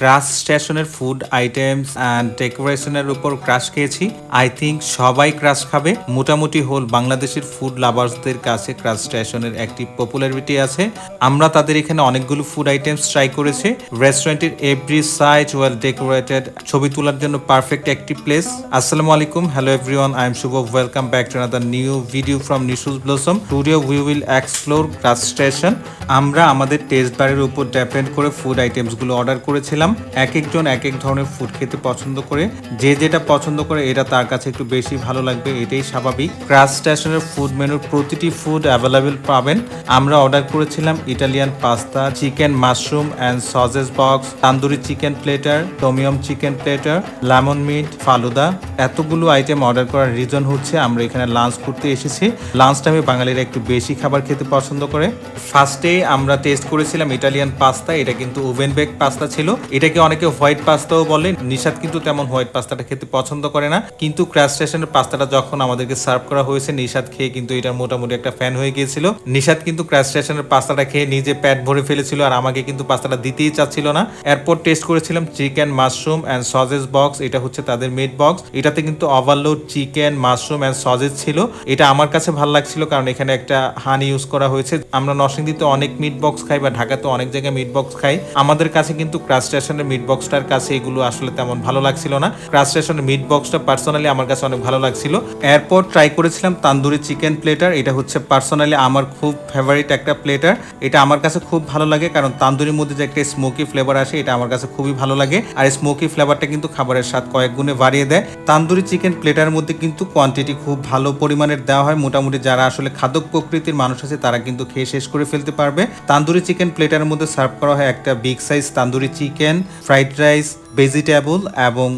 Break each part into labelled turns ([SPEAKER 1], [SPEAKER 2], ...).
[SPEAKER 1] Crush স্টেশনের food items and ডেকোরেশনের উপর ক্রাশ খেয়েছি। আই থিঙ্ক সবাই ক্রাশ খাবে। মোটামুটি হোল বাংলাদেশের ফুড লাভার্সদের কাছে ক্রাশ স্টেশনের একটি পপুলারিটি আছে। আমরা তাদের এখানে অনেকগুলো ফুড আইটেমস ট্রাই করেছি। রেস্টুরেন্টের এভরি সাইজ ওয়েল ডেকোরেটেড ছবি তোলার জন্য পারফেক্ট একটি প্লেস আসসালামু আলাইকুম। Hello everyone I am Shuvo welcome back to another new video from Nishu's Blossom today we will explore Crush Station. আমরা আমাদের টেস্ট বারের উপর ডিপেন্ড করে ফুড আইটেমসগুলো অর্ডার করেছিলাম। এক একজন এক এক ধরনের ফুড খেতে পছন্দ করে। যে যেটা পছন্দ করে, এটা তার কাছে একটু বেশি ভালো লাগবে, এটাই স্বাভাবিক। ক্রাস স্টেশনের ফুড মেনুর প্রতিটি ফুড অ্যাভেলেবেল পাবেন। আমরা অর্ডার করেছিলাম Italian pasta chicken mushroom and sausage box tandoori chicken platter tom yum chicken platter lemon mint falooda. এতগুলো আইটেম অর্ডার করার রিজন হচ্ছে আমরা এখানে লাঞ্চ করতে এসেছি। লাঞ্চ টাইমে বাঙালিরা একটু বেশি খাবার খেতে পছন্দ করে। ফার্স্টে আমরা টেস্ট করেছিলাম ইটালিয়ান পাস্তা এটা কিন্তু ওভেন বেক পাস্তা ছিল। এটাকে অনেকে হোয়াইট পাস্তাও বলে। নিশাদ কিন্তু তেমন হোয়াইট পাস্তাটা খেতে পছন্দ করে না। কিন্তু ক্র্যাশ স্টেশনের পাস্তাটা যখন আমাদেরকে সার্ভ করা হয়েছে নিশাদ খেয়ে কিন্তু এটার মোটামুটি একটা ফ্যান হয়ে গিয়েছিল। নিশাদ কিন্তু ক্র্যাশ স্টেশনের পাস্তাটা খেয়ে নিজে প্যাট ভরে ফেলেছিল আর আমাকে কিন্তু পাস্তাটা দিতেই চাচ্ছিল না। এরপর টেস্ট করেছিলাম chicken mushroom and sausage box এটা হচ্ছে তাদের মিট বক্স এটাতে কিন্তু overload chicken, mushroom and sausage ছিল। এটা আমার কাছে ভালো লাগছিল কারণ এখানে একটা হানি ইউজ করা হয়েছে। আমরা নরসিংদীতে অনেক মিট বক্স খাই বা ঢাকাতে অনেক জায়গায় মিট বক্স খাই। আমাদের কাছে কিন্তু ক্রাশ স্টেশনের মিট বক্সটার কাছে এগুলো আসলে তেমন ভালো লাগছিল না। ক্রাশ স্টেশনের মিট বক্সটা পার্সোনালি আমার কাছে অনেক ভালো লাগছিল। এরপর ট্রাই করেছিলাম তান্দুরি চিকেন প্লেটার এটা হচ্ছে পার্সোনালি আমার খুব ফেভারিট একটা প্লেটার এটা আমার কাছে খুব ভালো লাগে কারণ তান্দুরির মধ্যে যে একটা স্মোকি ফ্লেভার আসে, এটা আমার কাছে খুবই ভালো লাগে। আর স্মোকি ফ্লেভারটা কিন্তু খাবারের স্বাদ কয়েক গুণে বাড়িয়ে দেয়। তান্দুরি চিকেন প্লেটার মধ্যে কিন্তু কোয়ান্টিটি খুব ভালো পরিমাণের দেওয়া হয়। মোটামুটি যারা আসলে খাদক প্রকৃতির মানুষ আছে, তারা কিন্তু খেয়ে শেষ করে ফেলতে পারবে। তান্দুরি চিকেন প্লেটার মধ্যে সার্ভ করা হয় একটা big size tandoori chicken fried rice vegetable এবং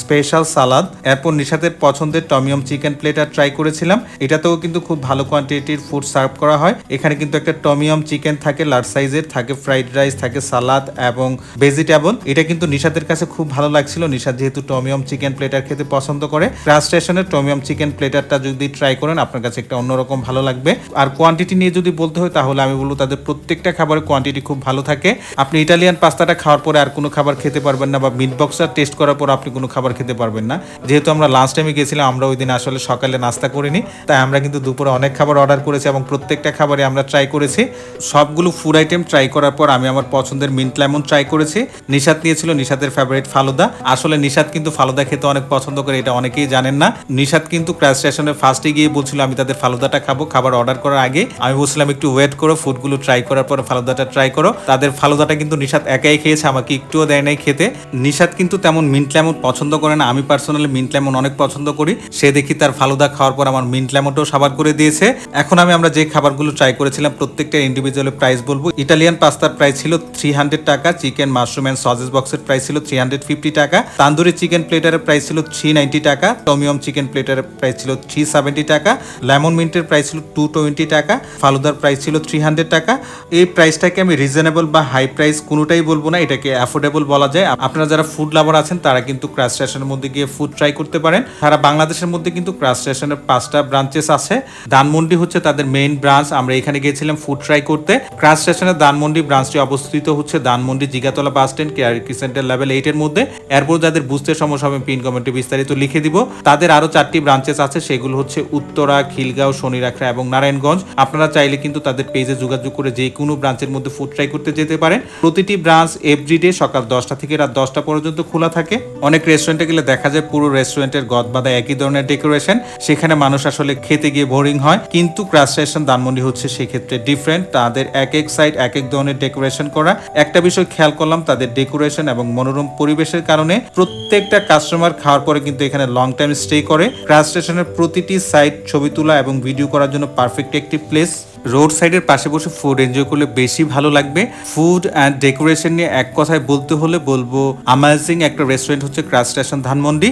[SPEAKER 1] স্পেশাল সালাদ। এরপর নিশাতের পছন্দের টমিয়ম চিকেন প্লেটার ট্রাই করেছিলাম। এটাতেও কিন্তু খুব ভালো কোয়ান্টিটির ফুড সার্ভ করা হয়। এখানে কিন্তু একটা টমিয়ম চিকেন থাকে লার্জ সাইজের থাকে ফ্রাইড রাইস থাকে সালাদ এবং ভেজিটেবল এটা কিন্তু নিশাতের কাছে খুব ভালো লাগছিল। নিশাদ যেহেতু টমিয়ম চিকেন প্লেটার খেতে পছন্দ করে ক্রাশ স্টেশনের টমিয়ম চিকেন প্লেটারটা যদি ট্রাই করেন, আপনার কাছে একটা অন্যরকম ভালো লাগবে। আর কোয়ান্টিটি নিয়ে যদি বলতে হয়, তাহলে আমি বলব তাদের প্রত্যেকটা খাবারের কোয়ান্টিটি খুব ভালো থাকে। আপনি ইটালিয়ান পাস্তাটা খাওয়ার পরে আর কোনো খাবার খেতে পারবেন না বা মিট বক্সটা টেস্ট করার পর আপনি কোনো খাবার খেতে পারবেন না। যেহেতু আমরা লাঞ্চ টাইমে গেছিলাম আমরা ওই দিন আসলে সকালে নাস্তা করিনি। তাই আমরা কিন্তু দুপুরে অনেক খাবার অর্ডার করেছি এবং প্রত্যেকটা খাবারে আমরা ট্রাই করেছি। সবগুলো ফুড আইটেম ট্রাই করার পর আমি আমার পছন্দের মিন্ট লেমন ট্রাই করেছি। নিশাত নিয়েছিল নিশাতের ফেভারিট ফালুদা। আসলে নিশাত কিন্তু ফালুদা খেতে অনেক পছন্দ করে, এটা অনেকেই জানেন না। নিশাত কিন্তু ক্রাশ স্টেশনে ফার্স্টে গিয়ে বলছিল, আমি তাদের ফালুদাটা খাব। খাবার অর্ডার করার আগে আমি বলছিলাম, একটু ওয়েট করো ফুডগুলো ট্রাই করার পর ফালুদাটা ট্রাই করো। তাদের ফালুদাটা কিন্তু নিশাত একাই খেয়েছে, আমাকে একটুও দেয় নাই খেতে। নিশাত কিন্তু তেমন মিন্ট লেমন পছন্দ করে না, আমি পার্সোনালি মিন্ট লেমন অনেক পছন্দ করি। সে দেখি তার ফালুদা খাওয়ার পর আমার মিন্ট লেমনটাও সাবার করে দিয়েছে। এখন আমি আমরা যে খাবারগুলো ট্রাই করেছিলাম, প্রত্যেকটা ইন্ডিভিজুয়াল প্রাইস বলব। ইটালিয়ান পাস্তার প্রাইস ছিল থ্রি হান্ড্রেড টাকা চিকেন মাশরুম অ্যান্ড সজেস বক্সের প্রাইস ছিল থ্রি হান্ড্রেড ফিফটি টাকা। তান্দুরি চিকেন প্লেটারের প্রাইস ছিল থ্রি নাইনটি টাকা। টমিয়ম চিকেন প্লেটারের প্রাইস ছিল থ্রি সেভেন্টি টাকা। লেমন মিন্টের প্রাইস ছিল টু টোয়েন্টি টাকা। ফালুদার প্রাইস ছিল থ্রি হান্ড্রেড টাকা। এই প্রাইসটাকে আমি রিজনেবল বা হাই প্রাইস কোনোটাই বলব না, এটাকে অ্যাফোর্ডেবল বলা যায়। আপনারা যারা ফুড লাভার আছেন, তারা কিন্তু ক্রাশ স্টেশনের মধ্যে গিয়ে ফুড ট্রাই করতে পারেন। সারা বাংলাদেশের মধ্যে কিন্তু ক্রাশ স্টেশনের পাঁচটা ব্রাঞ্চেস আছে। ধানমন্ডি হচ্ছে তাদের মেইন ব্রাঞ্চ আমরা এখানে গিয়েছিলাম ফুড ট্রাই করতে। ক্রাশ স্টেশনের ধানমন্ডি ব্রাঞ্চটি অবস্থিত হচ্ছে ধানমন্ডি জিগাতলা বাস স্ট্যান্ড কেয়ারিকি সেন্টার লেভেল এইট এর মধ্যে। এরপর যাদের বুঝতে সমস্যা হবে পিন কমেন্টে বিস্তারিত লিখে দিব। তাদের আরও চারটি ব্রাঞ্চেস আছে, সেগুলো হচ্ছে উত্তরা, খিলগাঁও, শনিরাখড়া এবং নারায়ণগঞ্জ। আপনারা চাইলে কিন্তু তাদের পেজে যোগাযোগ করে যে কোনো ব্রাঞ্চের মধ্যে ফুড ট্রাই করতে যেতে পারেন। প্রতিটি ব্রাঞ্চ এভরিডে সকাল দশটা থেকে রাত দশটা পর্যন্ত খোলা থাকে। অনেক রেস্টুরেন্টে গেলে দেখা যায় পুরো রেস্টুরেন্টের গদ বাঁধা একই ধরনের ডেকোরেশন সেখানে মানুষ আসলে খেতে গিয়ে বোরিং হয়। কিন্তু ক্রাশ স্টেশন ধানমন্ডি হচ্ছে সেক্ষেত্রে ডিফারেন্ট তাদের এক এক সাইড এক এক ধরনের ডেকোরেশন করা। একটা বিষয় খেয়াল করলাম, তাদের ডেকোরেশন এবং মনোরম পরিবেশের কারণে প্রত্যেকটা কাস্টমার খাওয়ার পরে কিন্তু এখানে লং টাইম স্টে করে। ক্রাশ স্টেশনের প্রতিটি সাইড ছবি তোলা এবং ভিডিও করার জন্য পারফেক্ট একটি প্লেস রোড সাইডের পাশে বসে ফুড এনজয় করলে বেশি ভালো লাগবে। ফুড অ্যান্ড ডেকোরেশন নিয়ে এক কথায় বলতে হলে বলব আমাজিং একটা রেস্টুরেন্ট হচ্ছে ক্রাস স্টেশন ধানমন্ডি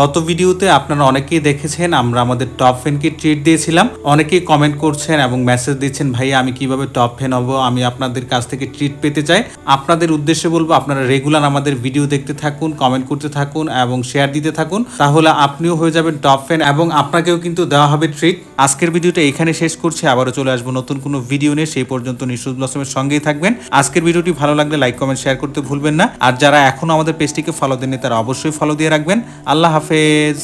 [SPEAKER 1] গত ভিডিওতে আপনারা অনেকেই দেখেছেন, আমরা আমাদের টপ ফ্যানকে ট্রিট দিয়েছিলাম। অনেকেই কমেন্ট করছেন এবং মেসেজ দিচ্ছেন ভাই আমি কীভাবে টপ ফ্যান হব? আমি আপনাদের কাছ থেকে ট্রিট পেতে চাই। আপনাদের উদ্দেশ্যে বলব, আপনারা রেগুলার আমাদের ভিডিও দেখতে থাকুন কমেন্ট করতে থাকুন এবং শেয়ার দিতে থাকুন। তাহলে আপনিও হয়ে যাবেন টপ ফ্যান এবং আপনাকেও কিন্তু দেওয়া হবে ট্রিট আজকের ভিডিওটা এখানে শেষ করছি। আবারও চলে আসব নতুন কোনো ভিডিও নিয়ে। সেই পর্যন্ত নিশুদ ব্লসমের সঙ্গেই থাকবেন। আজকের ভিডিওটি ভালো লাগলে লাইক কমেন্ট শেয়ার করতে ভুলবেন না। আর যারা এখনও আমাদের পেজটিকে ফলো দেননি, তারা অবশ্যই ফলো দিয়ে রাখবেন। আল্লাহ হাফেজ